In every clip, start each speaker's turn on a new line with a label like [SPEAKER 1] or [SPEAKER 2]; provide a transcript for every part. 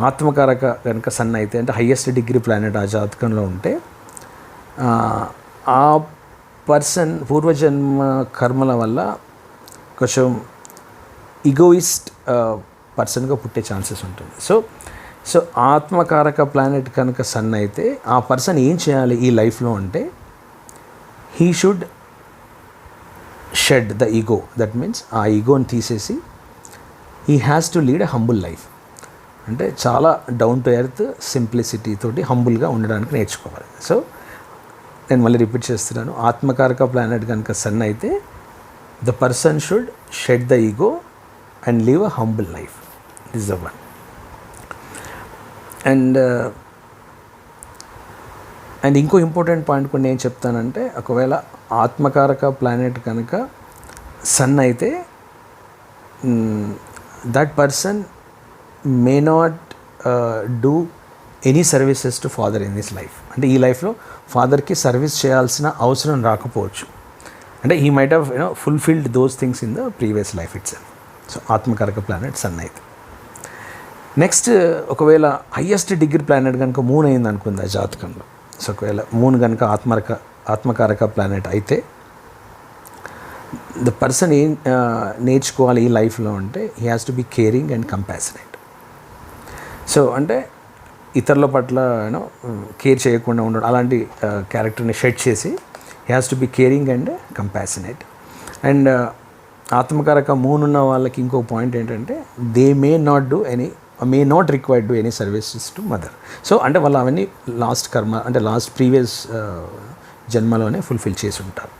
[SPEAKER 1] ఆత్మకారక కనుక సన్ అయితే అంటే హయ్యెస్ట్ డిగ్రీ ప్లానెట్ ఆ జాతకంలో ఉంటే ఆ, పర్సన్ పూర్వజన్మ కర్మల వల్ల కొంచెం ఈగోయిస్ట్ పర్సన్గా పుట్టే ఛాన్సెస్ ఉంటుంది. సో సో ఆత్మకారక ప్లానెట్ కనుక సన్ అయితే ఆ పర్సన్ ఏం చేయాలి ఈ లైఫ్లో అంటే he should shed the ego that means ఆ ఈగోని తీసేసి he has to lead a humble life అంటే చాలా డౌన్ టు ఎర్త్ సింప్లిసిటీ తోటి హంబుల్గా ఉండడానికి నేర్చుకోవాలి. సో నేను మళ్ళీ రిపీట్ చేస్తున్నాను. ఆత్మకారక ప్లానెట్ కనుక సన్ అయితే the person should shed the ego and leave a humble life this the one and and ఇంకో ఇంపార్టెంట్ పాయింట్ కూడా నేను చెప్తానంటే ఒకవేళ ఆత్మకారక ప్లానెట్ కనుక సన్ అయితే mm, that person may not do any services to father in this life అంటే ఈ లైఫ్లో ఫాదర్కి సర్వీస్ చేయాల్సిన అవసరం రాకపోవచ్చు. అంటే ఈ might have you know fulfilled those things in the previous life it's so ఆత్మకారక planet sun అయితే. నెక్స్ట్ ఒకవేళ హయ్యెస్ట్ డిగ్రీ ప్లానెట్ కనుక మూన్ అయింది అనుకుంది ఆ జాతకంలో. సో ఒకవేళ మూన్ కనుక ఆత్మరక ఆత్మకారక ప్లానెట్ అయితే ద పర్సన్ ఏం uh, నేర్చుకోవాలి ఈ లైఫ్లో అంటే he has to be caring and compassionate so అంటే ఇతరుల పట్ల యూనో కేర్ చేయకుండా ఉండడం అలాంటి uh, క్యారెక్టర్ని షెడ్ చేసి he has to be caring and compassionate and ఆత్మకారక moon ఉన్న వాళ్ళకి ఇంకో పాయింట్ ఏంటంటే they may not do any may not required do any services to mother so అంటే వాళ్ళు అవన్నీ లాస్ట్ కర్మ అంటే లాస్ట్ ప్రీవియస్ uh, జన్మలోనే ఫుల్ఫిల్ చేసి ఉంటారు.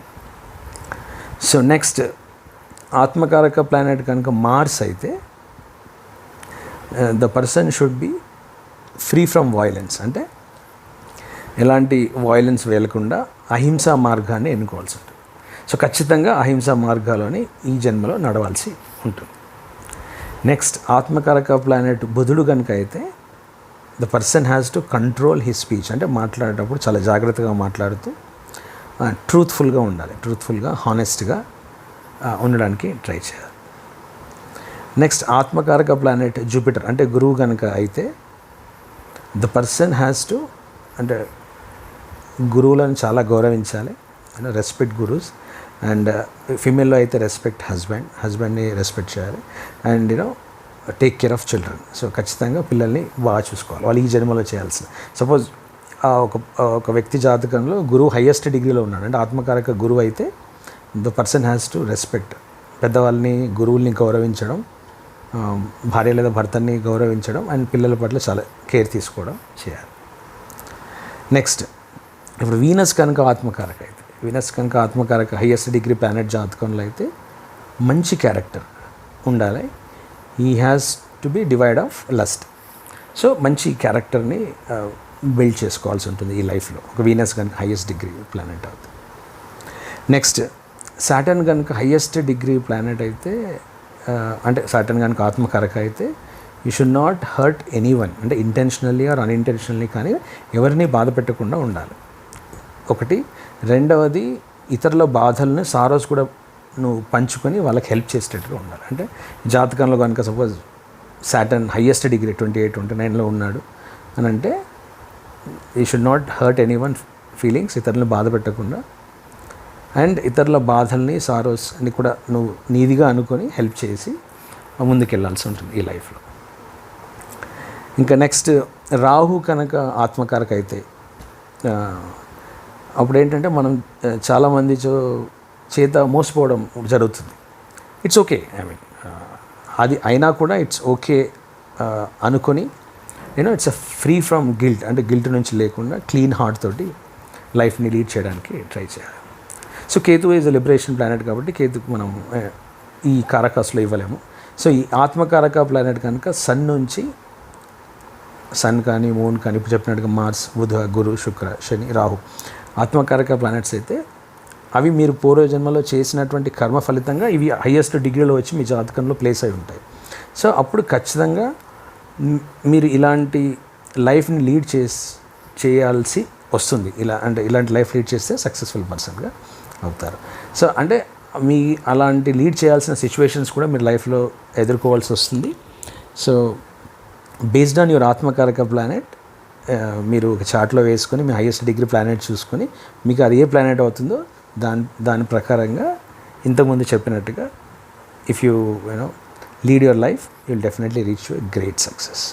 [SPEAKER 1] సో నెక్స్ట్ ఆత్మకారక ప్లానెట్ కనుక మార్స్ అయితే the person should be free from violence అంటే ఎలాంటి వాయిలెన్స్ వేయకుండా అహింసా మార్గాన్ని ఎన్నుకోవాల్సి ఉంటుంది. సో ఖచ్చితంగా అహింసా మార్గాలోని ఈ జన్మలో నడవాల్సి ఉంటుంది. నెక్స్ట్ ఆత్మకారక ప్లానెట్ బుధుడు కనుక అయితే the person has to control his speech అంటే మాట్లాడేటప్పుడు చాలా జాగ్రత్తగా మాట్లాడుతూ uh, ట్రూత్ఫుల్గా ఉండాలి. ట్రూత్ఫుల్గా హానెస్ట్గా uh, ఉండడానికి ట్రై చేయాలి. నెక్స్ట్ ఆత్మకారక ప్లానెట్ జూపిటర్ అంటే గురువు కనుక అయితే ద పర్సన్ హ్యాస్ టు అంటే గురువులను చాలా గౌరవించాలి. అంటే రెస్పెక్ట్ గురుస్. అండ్ ఫిమేల్లో uh, అయితే రెస్పెక్ట్ హస్బెండ్ హస్బెండ్ని రెస్పెక్ట్ చేయాలి. And you know take care of children so ఖచ్చితంగా పిల్లల్ని బాగా చూసుకోవాలి. వాళ్ళు ఈ జన్మలో చేయాల్సిన సపోజ్ ఒక ఒక వ్యక్తి జాతకంలో గురువు హయ్యెస్ట్ డిగ్రీలో ఉన్నాడు. అంటే ఆత్మకారక గురువు అయితే the person has to respect పెద్దవాళ్ళని గురువుల్ని గౌరవించడం భార్య లేదా భర్తని గౌరవించడం అండ్ పిల్లల పట్ల చాలా కేర్ తీసుకోవడం చేయాలి. నెక్స్ట్ ఇప్పుడు వీనస్ కనుక ఆత్మకారక అయితే వీనస్ కనుక ఆత్మకారక హయ్యెస్ట్ డిగ్రీ ప్లానెట్ జాతకంలో అయితే మంచి క్యారెక్టర్ ఉండాలి. He has to be devoid of lust so మంచి క్యారెక్టర్ని బిల్డ్ చేసుకోవాల్సి ఉంటుంది ఈ లైఫ్లో ఒక వీనస్ కనుక హయ్యెస్ట్ డిగ్రీ ప్లానెట్ అవుతుంది. నెక్స్ట్ సాటర్న్ కనుక హయ్యెస్ట్ డిగ్రీ ప్లానెట్ అయితే అంటే సటన్ కనుక ఆత్మకారక అయితే you should not hurt anyone అంటే ఇంటెన్షనల్లీ ఆర్ అన్ఇంటెన్షనల్లీ కానీ ఎవరిని బాధ పెట్టకుండా ఉండాలి. ఒకటి. రెండవది ఇతరుల బాధల్ని సారోస్ కూడా నువ్వు పంచుకొని వాళ్ళకి హెల్ప్ చేసేటట్టుగా ఉండాలి. అంటే జాతకంలో కనుక suppose Saturn highest degree twenty eight twenty నైన్లో ఉన్నాడు అని అంటే you should not hurt anyone feelings ఇతరులను బాధ పెట్టకుండా అండ్ ఇతరుల బాధల్ని సారోస్ అని కూడా నువ్వు నీదిగా అనుకొని హెల్ప్ చేసి ముందుకెళ్ళాల్సి ఉంటుంది ఈ లైఫ్లో. ఇంకా నెక్స్ట్ రాహు కనుక ఆత్మకారక అయితే అప్పుడు ఏంటంటే మనం చాలామంది చో చేత మోసపోవడం జరుగుతుంది. It's okay. ఐ మీన్ అది అయినా కూడా ఇట్స్ ఓకే అనుకొని నేను it's a free from guilt. అంటే గిల్ట్ నుంచి లేకుండా క్లీన్ హార్ట్ తోటి లైఫ్ని లీడ్ చేయడానికి ట్రై చేయాలి. So Ketu is liberation planet కాబట్టి కేతుకు మనం ఈ కారకాసులో ఇవ్వలేము. సో ఈ ఆత్మకారక ప్లానెట్ కనుక సన్ నుంచి సన్ కానీ మూన్ కానీ ఇప్పుడు చెప్పినట్టుగా మార్స్ బుధ గురు శుక్ర శని రాహు ఆత్మకారక ప్లానెట్స్ అయితే అవి మీరు పూర్వజన్మలో చేసినటువంటి కర్మ ఫలితంగా ఇవి హయ్యెస్ట్ డిగ్రీలో వచ్చి మీ జాతకంలో ప్లేస్ అయి ఉంటాయి. సో అప్పుడు ఖచ్చితంగా మీరు ఇలాంటి లైఫ్ని లీడ్ చేసి చేయాల్సి వస్తుంది. ఇలా అంటే ఇలాంటి లైఫ్ లీడ్ చేస్తే సక్సెస్ఫుల్ పర్సన్గా అవుతారు సో అంటే మీ అలాంటి లీడ్ చేయాల్సిన సిచ్యువేషన్స్ కూడా మీరు లైఫ్లో ఎదుర్కోవాల్సి వస్తుంది. సో బేస్డ్ ఆన్ యువర్ ఆత్మకారక ప్లానెట్ మీరు ఒక చార్ట్లో వేసుకొని మీ హైయెస్ట్ డిగ్రీ ప్లానెట్ చూసుకొని మీకు అది ఏ ప్లానెట్ అవుతుందో దాని దాని ప్రకారంగా ఇంతకుముందు చెప్పినట్టుగా if you you know lead your life you'll definitely reach you great success